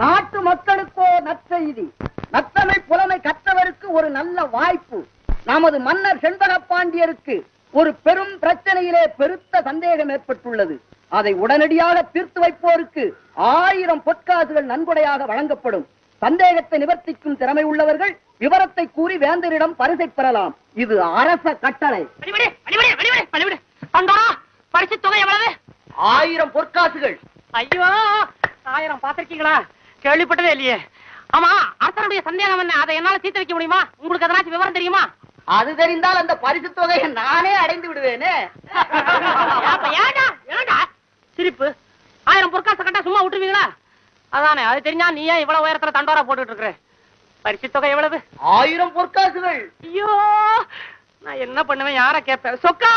நாட்டு மக்களுக்கோ நற்செய்தி. நத்தமை புலமை கற்றவருக்கு ஒரு நல்ல வாய்ப்பு. நமது மன்னர் செண்பக பாண்டியருக்கு ஒரு பெரும் பிரச்சனையிலே பெருத்த சந்தேகம் ஏற்பட்டுள்ளது. அதை உடனடியாக தீர்த்து வைப்போருக்கு ஆயிரம் பொற்காசுகள் நன்கொடையாக வழங்கப்படும். சந்தேகத்தை நிவர்த்திக்கும் திறமை உள்ளவர்கள் விவரத்தை கூறி வேந்தரிடம் பரிசை பெறலாம். இது அரச கட்டளை. பரிசு தொகை எவ்வளவு? ஆயிரம் பொற்காசுகள். ஐயோ ஆயிரம் பாத்திருக்கீங்களா கேள்விப்பட்டதே இல்லையே. ஆமா அரசனுடைய சந்தேகம் என்ன? அதை என்னால தீர்த்து வைக்க முடியுமா? உங்களுக்கு எதனாச்சும் விவரம் தெரியுமா? அது தெரிந்தால் அந்த பரிசு தொகையை நானே அடைந்து விடுவேனே. சிரிப்பு. ஆயிரம் பொற்காசு கட்டா சும்மா விட்டுருவீங்களா? அதானே அது தெரிஞ்சா நீ ஏன் இவ்வளவு உயரத்துல தண்டோரா போட்டுட்டு இருக்கிற? பரிசு தொகை எவ்வளவு? ஆயிரம் பொற்காசுகள். ஐயோ நான் என்ன பண்ணுவேன்? யார கேட்பேன்? சொக்கா!